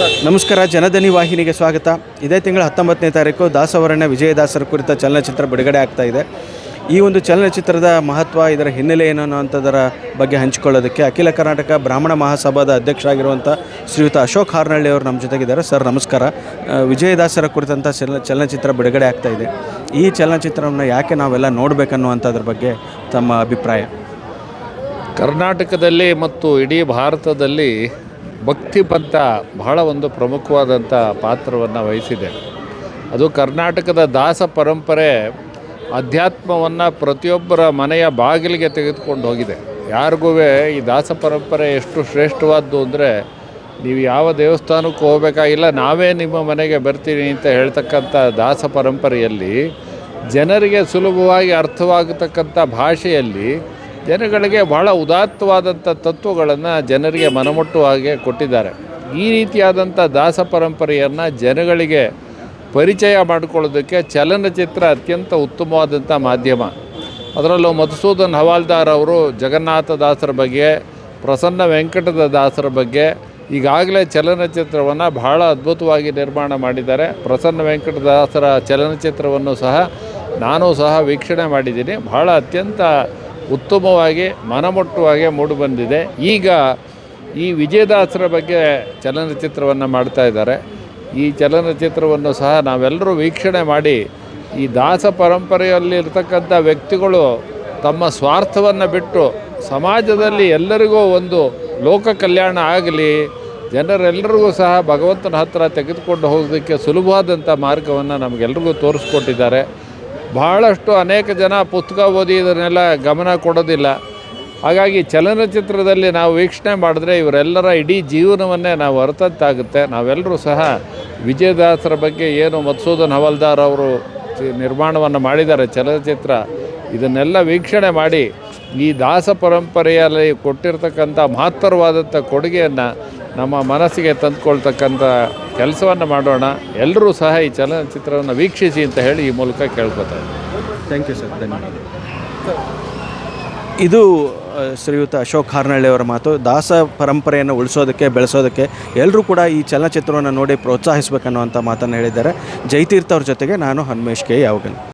ನಮಸ್ಕಾರ, ಜನಧನಿ ವಾಹಿನಿಗೆ ಸ್ವಾಗತ. ಇದೇ ತಿಂಗಳ ಹತ್ತೊಂಬತ್ತನೇ ತಾರೀಕು ದಾಸವರಣ್ಯ ವಿಜಯದಾಸರ ಕುರಿತ ಚಲನಚಿತ್ರ ಬಿಡುಗಡೆ ಆಗ್ತಾ ಇದೆ. ಈ ಒಂದು ಚಲನಚಿತ್ರದ ಮಹತ್ವ, ಇದರ ಹಿನ್ನೆಲೆ ಏನು ಅನ್ನೋಂಥದ್ದರ ಬಗ್ಗೆ ಹಂಚಿಕೊಳ್ಳೋದಕ್ಕೆ ಅಖಿಲ ಕರ್ನಾಟಕ ಬ್ರಾಹ್ಮಣ ಮಹಾಸಭಾದ ಅಧ್ಯಕ್ಷರಾಗಿರುವಂಥ ಶ್ರೀಯುತ ಅಶೋಕ್ ಹಾರ್ನಳ್ಳಿ ಅವರು ನಮ್ಮ ಜೊತೆಗಿದ್ದಾರೆ. ಸರ್, ನಮಸ್ಕಾರ. ವಿಜಯದಾಸರ ಕುರಿತಂಥ ಚಲ, ಚಲನಚಿತ್ರ ಬಿಡುಗಡೆ ಆಗ್ತಾ ಇದೆ. ಈ ಚಲನಚಿತ್ರವನ್ನು ಯಾಕೆ ನಾವೆಲ್ಲ ನೋಡಬೇಕನ್ನುವಂಥದ್ರ ಬಗ್ಗೆ ತಮ್ಮ ಅಭಿಪ್ರಾಯ? ಕರ್ನಾಟಕದಲ್ಲಿ ಮತ್ತು ಇಡೀ ಭಾರತದಲ್ಲಿ ಭಕ್ತಿ ಪಂಥ ಬಹಳ ಒಂದು ಪ್ರಮುಖವಾದಂಥ ಪಾತ್ರವನ್ನು ವಹಿಸಿದೆ. ಅದು ಕರ್ನಾಟಕದ ದಾಸ ಪರಂಪರೆ ಅಧ್ಯಾತ್ಮವನ್ನು ಪ್ರತಿಯೊಬ್ಬರ ಮನೆಯ ಬಾಗಿಲಿಗೆ ತೆಗೆದುಕೊಂಡು ಹೋಗಿದೆ. ಯಾರಿಗೂ ಈ ದಾಸ ಪರಂಪರೆ ಎಷ್ಟು ಶ್ರೇಷ್ಠವಾದ್ದು ಅಂದರೆ ನೀವು ಯಾವ ದೇವಸ್ಥಾನಕ್ಕೂ ಹೋಗಬೇಕಾಗಿಲ್ಲ, ನಾವೇ ನಿಮ್ಮ ಮನೆಗೆ ಬರ್ತೀನಿ ಅಂತ ಹೇಳ್ತಕ್ಕಂಥ ದಾಸ ಪರಂಪರೆಯಲ್ಲಿ ಜನರಿಗೆ ಸುಲಭವಾಗಿ ಅರ್ಥವಾಗತಕ್ಕಂಥ ಭಾಷೆಯಲ್ಲಿ ಜನಗಳಿಗೆ ಬಹಳ ಉದಾತ್ತವಾದಂಥ ತತ್ವಗಳನ್ನು ಜನರಿಗೆ ಮನಮುಟ್ಟುವ ಹಾಗೆ ಕೊಟ್ಟಿದ್ದಾರೆ. ಈ ರೀತಿಯಾದಂಥ ದಾಸ ಪರಂಪರೆಯನ್ನು ಜನಗಳಿಗೆ ಪರಿಚಯ ಮಾಡಿಕೊಳ್ಳೋದಕ್ಕೆ ಚಲನಚಿತ್ರ ಅತ್ಯಂತ ಉತ್ತಮವಾದಂಥ ಮಾಧ್ಯಮ. ಅದರಲ್ಲೂ ಮಧುಸೂದನ್ ಹವಾಲ್ದಾರ್ ಅವರು ಜಗನ್ನಾಥ ದಾಸರ ಬಗ್ಗೆ, ಪ್ರಸನ್ನ ವೆಂಕಟದ ದಾಸರ ಬಗ್ಗೆ ಈಗಾಗಲೇ ಚಲನಚಿತ್ರವನ್ನು ಬಹಳ ಅದ್ಭುತವಾಗಿ ನಿರ್ಮಾಣ ಮಾಡಿದ್ದಾರೆ. ಪ್ರಸನ್ನ ವೆಂಕಟದಾಸರ ಚಲನಚಿತ್ರವನ್ನು ಸಹ ನಾನು ಸಹ ವೀಕ್ಷಣೆ ಮಾಡಿದ್ದೀನಿ. ಬಹಳ ಅತ್ಯಂತ ಉತ್ತಮವಾಗಿ, ಮನಮುಟ್ಟುವಾಗೆ ಮೂಡಿಬಂದಿದೆ ಈಗ ಈ ವಿಜಯದಾಸರ ಬಗ್ಗೆ ಚಲನಚಿತ್ರವನ್ನು ಮಾಡ್ತಾ ಇದ್ದಾರೆ. ಈ ಚಲನಚಿತ್ರವನ್ನು ಸಹ ನಾವೆಲ್ಲರೂ ವೀಕ್ಷಣೆ ಮಾಡಿ, ಈ ದಾಸ ಪರಂಪರೆಯಲ್ಲಿ ಇರತಕ್ಕಂಥ ವ್ಯಕ್ತಿಗಳು ತಮ್ಮ ಸ್ವಾರ್ಥವನ್ನು ಬಿಟ್ಟು ಸಮಾಜದಲ್ಲಿ ಎಲ್ಲರಿಗೂ ಒಂದು ಲೋಕ ಕಲ್ಯಾಣ ಆಗಲಿ, ಜನರೆಲ್ಲರಿಗೂ ಸಹ ಭಗವಂತನ ಹತ್ರ ತೆಗೆದುಕೊಂಡು ಹೋಗೋದಕ್ಕೆ ಸುಲಭವಾದಂಥ ಮಾರ್ಗವನ್ನು ನಮಗೆಲ್ರಿಗೂ ತೋರಿಸ್ಕೊಟ್ಟಿದ್ದಾರೆ. ಬಹಳಷ್ಟು ಅನೇಕ ಜನ ಪುಸ್ತಕ ಓದಿ ಇದನ್ನೆಲ್ಲ ಗಮನ ಕೊಡೋದಿಲ್ಲ. ಹಾಗಾಗಿ ಚಲನಚಿತ್ರದಲ್ಲಿ ನಾವು ವೀಕ್ಷಣೆ ಮಾಡಿದ್ರೆ ಇವರೆಲ್ಲರ ಇಡೀ ಜೀವನವನ್ನೇ ನಾವು ಹೊರತಂತಾಗುತ್ತೆ ನಾವೆಲ್ಲರೂ ಸಹ ವಿಜಯದಾಸರ ಬಗ್ಗೆ ಏನು ಮಧುಸೂದನ್ ಹವಲ್ದಾರ್ ಅವರು ನಿರ್ಮಾಣವನ್ನು ಮಾಡಿದ್ದಾರೆ ಚಲನಚಿತ್ರ, ಇದನ್ನೆಲ್ಲ ವೀಕ್ಷಣೆ ಮಾಡಿ ಈ ದಾಸ ಪರಂಪರೆಯಲ್ಲಿ ಕೊಟ್ಟಿರ್ತಕ್ಕಂಥ ಮಹತ್ತರವಾದಂಥ ಕೊಡುಗೆಯನ್ನು ನಮ್ಮ ಮನಸ್ಸಿಗೆ ತಂದುಕೊಳ್ತಕ್ಕಂಥ ಕೆಲಸವನ್ನು ಮಾಡೋಣ. ಎಲ್ಲರೂ ಸಹ ಈ ಚಲನಚಿತ್ರವನ್ನು ವೀಕ್ಷಿಸಿ ಅಂತ ಹೇಳಿ ಈ ಮೂಲಕ ಕೇಳ್ಕೊತಾರೆ. ಥ್ಯಾಂಕ್ ಯು ಸರ್ ಧನ್ಯವಾದ. ಇದು ಶ್ರೀಯುತ ಅಶೋಕ್ ಹಾರ್ನಳ್ಳಿ ಅವರ ಮಾತು. ದಾಸ ಪರಂಪರೆಯನ್ನು ಉಳಿಸೋದಕ್ಕೆ ಬೆಳೆಸೋದಕ್ಕೆ ಎಲ್ಲರೂ ಕೂಡ ಈ ಚಲನಚಿತ್ರವನ್ನು ನೋಡಿ ಪ್ರೋತ್ಸಾಹಿಸಬೇಕನ್ನುವಂಥ ಮಾತನ್ನು ಹೇಳಿದ್ದಾರೆ. ಜೈತೀರ್ಥ ಅವ್ರ ಜೊತೆಗೆ ನಾನು ಹನುಮೇಶ್ ಕೆ. ಯಾವಗಲ್.